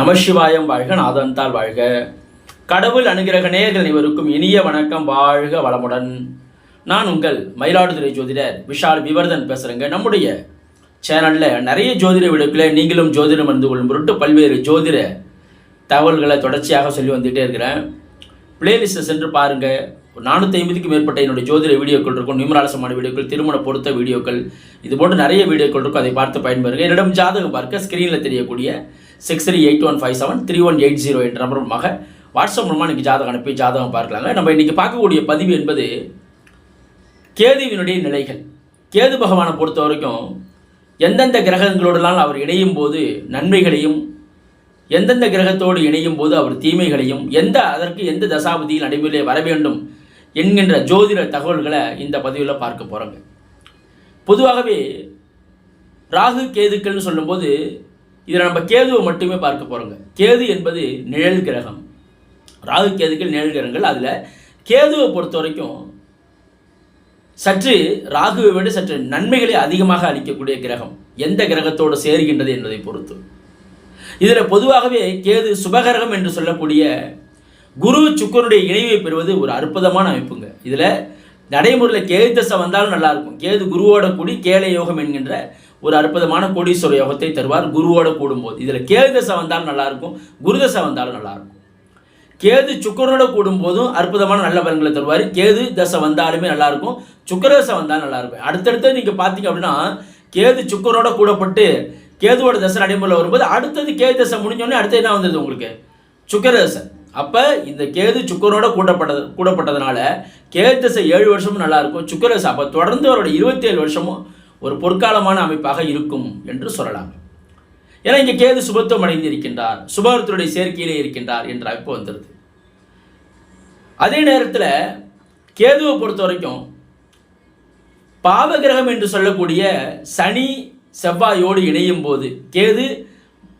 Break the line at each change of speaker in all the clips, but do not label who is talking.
நமசிவாயம் வாழ்க நாதந்தால் வாழ்க. கடவுள் அனுகிரக நேயர்கள் இவருக்கும் இனிய வணக்கம். வாழ்க வளமுடன். நான் உங்கள் மயிலாடுதுறை ஜோதிடர் விஷால் விவர்தன் பேசுகிறேங்க நம்முடைய சேனலில் நிறைய ஜோதிட வீடியோக்களை நீங்களும் ஜோதிடம் அறிந்து கொள்ளும் பொருட்டு பல்வேறு ஜோதிட தகவல்களை தொடர்ச்சியாக சொல்லி வந்துகிட்டே இருக்கிறேன். பிளேலிஸ்ட்டை சென்று பாருங்கள் நானூற்றி ஐம்பதுக்கு மேற்பட்ட என்னுடைய ஜோதிட வீடியோக்கள் இருக்கும். நிமராலசமான வீடியோக்கள் திருமண பொருத்த வீடியோக்கள் இது போன்ற நிறைய வீடியோக்கள் இருக்கும். அதை பார்த்து பயன்பெறுங்க. என்னிடம் ஜாதகம் பார்க்க ஸ்க்ரீனில் தெரியக்கூடிய six three eight one five seven three one eight zero என்ற நம்பர் மூலமாக வாட்ஸ்அப் மூலமாக இன்றைக்கி ஜாதகம் அனுப்பி ஜாதகம் பார்க்கலாங்க. நம்ம இன்றைக்கி பார்க்கக்கூடிய பதிவு என்பது கேதுவினுடைய நிலைகள். கேது பகவானை பொறுத்த வரைக்கும் எந்தெந்த கிரகங்களோடலாம் அவர் இணையும் போது நன்மைகளையும் எந்தெந்த கிரகத்தோடு இணையும் போது அவர் தீமைகளையும் எந்த அதற்கு எந்த தசாபதியில் நடைமுறையில் வர வேண்டும் என்கின்ற ஜோதிட தகவல்களை இந்த பதிவில் பார்க்க போகிறோங்க பொதுவாகவே ராகு கேதுக்கள்னு சொல்லும்போது இதில் நம்ம கேதுவை மட்டுமே பார்க்க போகிறோங்க கேது என்பது நிழல் கிரகம். ராகு கேதுக்கள் நிழல் கிரகங்கள். அதில் கேதுவை பொறுத்த வரைக்கும் சற்று ராகுவை விட சற்று நன்மைகளை அதிகமாக அளிக்கக்கூடிய கிரகம். எந்த கிரகத்தோடு சேர்கின்றது என்பதை பொறுத்து. இதில் பொதுவாகவே கேது சுபகிரகம் என்று சொல்லக்கூடிய குரு சுக்கருடைய இணைவை பெறுவது ஒரு அற்புதமான அமைப்புங்க. இதில் நடைமுறையில் கேது தசை வந்தாலும் நல்லாயிருக்கும். கேது குருவோட கூடி கேளை யோகம் என்கின்ற ஒரு அற்புதமான கோடீஸ்வர யோகத்தை தருவார் குருவோட கூடும்போது. இதில் கேது தசை வந்தாலும் நல்லாயிருக்கும் குரு தசை வந்தாலும் நல்லாயிருக்கும். கேது சுக்கரனோட கூடும்போதும் அற்புதமான நல்ல பலன்களை தருவார். கேது தசை வந்தாலுமே நல்லாயிருக்கும் சுக்கர தசை வந்தாலும் நல்லா இருக்கும் அடுத்தடுத்து நீங்கள் பார்த்தீங்க அப்படின்னா கேது சுக்கரோட கூடப்பட்டு கேதுவோட தசை நடைமுறையில் வரும்போது அடுத்தது கேது தசை முடிஞ்சோடனே அடுத்து என்ன வந்தது உங்களுக்கு? சுக்கர தசை. அப்போ இந்த கேது சுக்கரோட கூட்டப்பட்டது கூடப்பட்டதுனால கேது திசை ஏழு வருஷமும் நல்லா இருக்கும். சுக்கர திசை அப்போ தொடர்ந்து அவரோட இருபத்தி ஏழு வருஷமும் ஒரு பொற்காலமான அமைப்பாக இருக்கும் என்று சொல்லலாம். ஏன்னா இங்கே கேது சுபத்துவம் அடைந்து இருக்கின்றார் சுபத்துடைய சேர்க்கையிலே இருக்கின்றார் என்ற அமைப்பு வந்துடுது அதே நேரத்தில் கேதுவை பொறுத்த வரைக்கும் பாவகிரகம் என்று சொல்லக்கூடிய சனி செவ்வாயோடு இணையும் போது கேது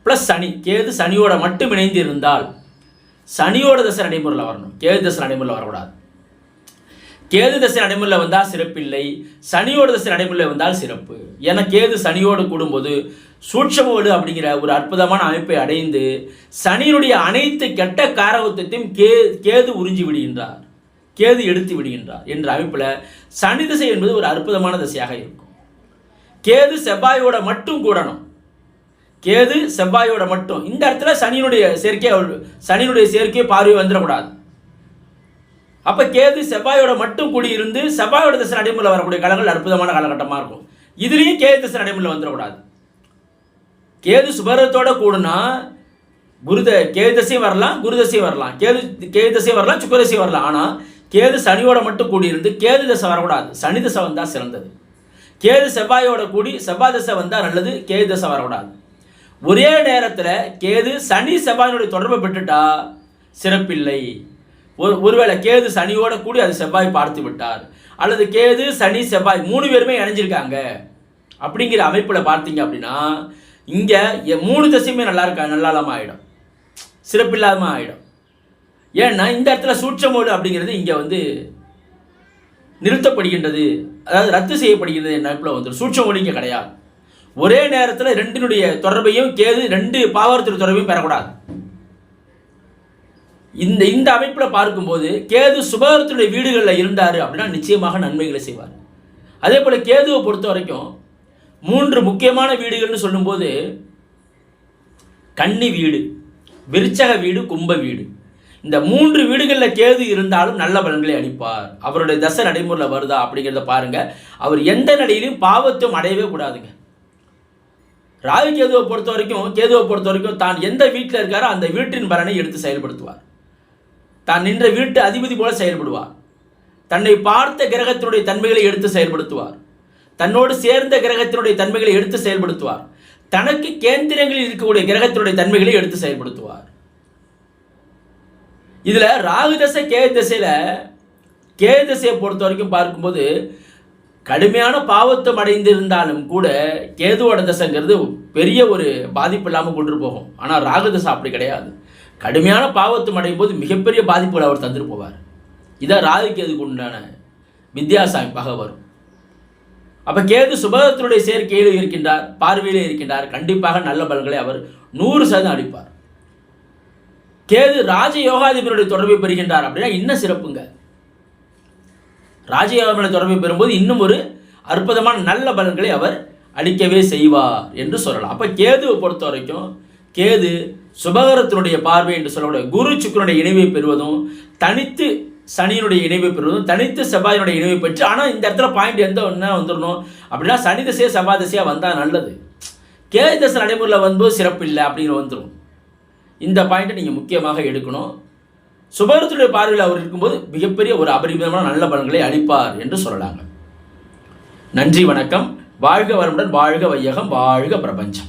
ப்ளஸ் சனி கேது சனியோட மட்டும் இணைந்து இருந்தால் சனியோட தசை நடைமுறையில் வரணும். கேது தசை நடைமுறையில் வரக்கூடாது. கேது தசை நடைமுறையில் வந்தால் சிறப்பில்லை. சனியோட தசை நடைமுறையில் வந்தால் சிறப்பு. ஏன்னா கேது சனியோடு கூடும்போது சூட்சமோடு அப்படிங்கிற ஒரு அற்புதமான அமைப்பை அடைந்து சனியினுடைய அனைத்து கெட்ட காரகத்தையும் கே கேது உறிஞ்சி விடுகின்றார். கேது எடுத்து விடுகின்றார் என்ற அமைப்பில் சனி திசை என்பது ஒரு அற்புதமான திசையாக இருக்கும். கேது செவ்வாயோட மட்டும் கூடணும். கேது செவ்வாயோட மட்டும். இந்த இடத்துல சனியினுடைய சேர்க்கை சனியினுடைய சேர்க்கை பார்வை வந்துடக்கூடாது. அப்போ கேது செவ்வாயோட மட்டும் கூடியிருந்து செவ்வாயோட திசை நடைமுறையில் வரக்கூடிய காலங்கள் அற்புதமான காலகட்டமாக இருக்கும். இதுலேயும் கேது திசை நடைமுறையில் வந்துடக்கூடாது. கேது சுபரத்தோட கூடுனா குருத கேது தசையும் வரலாம் குரு தசையும் வரலாம். கேது கேது தசையும் வரலாம் சுக்கரசையும் வரலாம். ஆனால் கேது சனியோட மட்டும் கூடியிருந்து கேது தசை வரக்கூடாது. சனி தசை வந்தால் சிறந்தது. கேது செவ்வாயோட கூடி செவ்வாய் தசை வந்தால் நல்லது கேது தசை வரக்கூடாது. ஒரே நேரத்தில் கேது சனி செவ்வாயினுடைய தொடர்பை பெற்றுட்டா சிறப்பில்லை. ஒரு ஒருவேளை கேது சனியோட கூடி அது செவ்வாய் பார்த்து விட்டார். அல்லது கேது சனி செவ்வாய் மூணு பேருமே இணைஞ்சிருக்காங்க. அப்படிங்கிற அமைப்பில் பார்த்தீங்க அப்படின்னா இங்கே மூணு தசையுமே நல்லா இருக்கா நல்லாலாமல் ஆகிடும் சிறப்பில்லாமல் ஆகிடும் ஏன்னா இந்த இடத்துல சூட்சமோடு அப்படிங்கிறது இங்கே வந்து நிறுத்தப்படுகின்றது. அதாவது ரத்து செய்யப்படுகிறது என் நட்பில் வந்துடும் சூட்சமோடு இங்கே கிடையாது. ஒரே நேரத்தில் ரெண்டினுடைய தொடர்பையும் கேது ரெண்டு பாவரத்தின் தொடர்பையும் பெறக்கூடாது. இந்த இந்த அமைப்பில் பார்க்கும்போது கேது சுபகரத்தினுடைய வீடுகளில் இருந்தார் அப்படின்னா நிச்சயமாக நன்மைகளை செய்வார். அதே போல் கேதுவை பொறுத்த வரைக்கும் மூன்று முக்கியமான வீடுகள்னு சொல்லும்போது கன்னி வீடு விருச்சக வீடு கும்ப வீடு. இந்த மூன்று வீடுகளில் கேது இருந்தாலும் நல்ல பலன்களை அளிப்பார். அவருடைய தசை நடைமுறையில் வருதா அப்படிங்கிறத பாருங்கள் அவர் எந்த நிலையிலும் பாவத்தையும் அடையவே கூடாதுங்க. ராகு கேதுவை பொறுத்த வரைக்கும் கேதுவை பொறுத்த வரைக்கும் தான் எந்த வீட்டில் இருக்காரோ அந்த வீட்டின் பலனை எடுத்து செயல்படுத்துவார். தான் நின்ற வீட்டு அதிபதி போல செயல்படுவார். தன்னை பார்த்த கிரகத்தினுடைய தன்மைகளை எடுத்து செயல்படுத்துவார். தன்னோடு சேர்ந்த கிரகத்தினுடைய தன்மைகளை எடுத்து செயல்படுத்துவார். தனக்கு கேந்திரங்களில் இருக்கக்கூடிய கிரகத்தினுடைய தன்மைகளை எடுத்து செயல்படுத்துவார். இதில் ராகு தசை கே தசையில் கே தசையை பொறுத்த வரைக்கும் பார்க்கும்போது கடுமையான பாவத்தம் அடைந்திருந்தாலும் கூட கேதுவோட தசைங்கிறது பெரிய ஒரு பாதிப்பு இல்லாமல் கொண்டு போகும். ஆனால் ராகுதசை அப்படி கிடையாது. கடுமையான பாவத்தம் அடையும் போது மிகப்பெரிய பாதிப்புகளை அவர் தந்துட்டு போவார். இதான் ராகு கேதுக்கு உண்டான வித்தியாசமாக வரும். அப்போ கேது சுபகத்தினுடைய சேர்க்கையில் இருக்கின்றார் பார்வையில் இருக்கின்றார். கண்டிப்பாக நல்ல பலன்களை அவர் நூறு சதம் அடிப்பார் கேது ராஜ யோகாதிபதியுடைய தொடர்பை பெறுகின்றார் அப்படின்னா இன்னும் சிறப்புங்க. ராஜயோகமான தொடர்பை பெறும்போது இன்னும் ஒரு அற்புதமான நல்ல பலன்களை அவர் அளிக்கவே செய்வார் என்று சொல்லலாம். அப்போ கேதுவை பொறுத்த வரைக்கும் கேது சுபகரத்தினுடைய பார்வை என்று சொல்லக்கூடிய குரு சுக்கரனுடைய இணைவை பெறுவதும் தனித்து சனியினுடைய இணைவை பெறுவதும் தனித்து செவ்வாயினுடைய இணைவை பெற்று ஆனால் இந்த இடத்துல பாயிண்ட் எந்த ஒன்றா வந்துடணும்? அப்படின்னா சனி திசையாக செவ்வாய் திசையாக வந்தால் நல்லது. கேது தசை நடைமுறையில் வரும்போது சிறப்பு இல்லை அப்படிங்கிற வந்துடும் இந்த பாயிண்ட்டை நீங்கள் முக்கியமாக எடுக்கணும். சுபகரத்துடைய பார்வையில் அவர் இருக்கும்போது மிகப்பெரிய ஒரு அபரிமிதமான நல்ல பலன்களை அளிப்பார் என்று சொல்லலாங்க. நன்றி வணக்கம். வாழ்க வரமுடன் வாழ்க வையகம் வாழ்க பிரபஞ்சம்.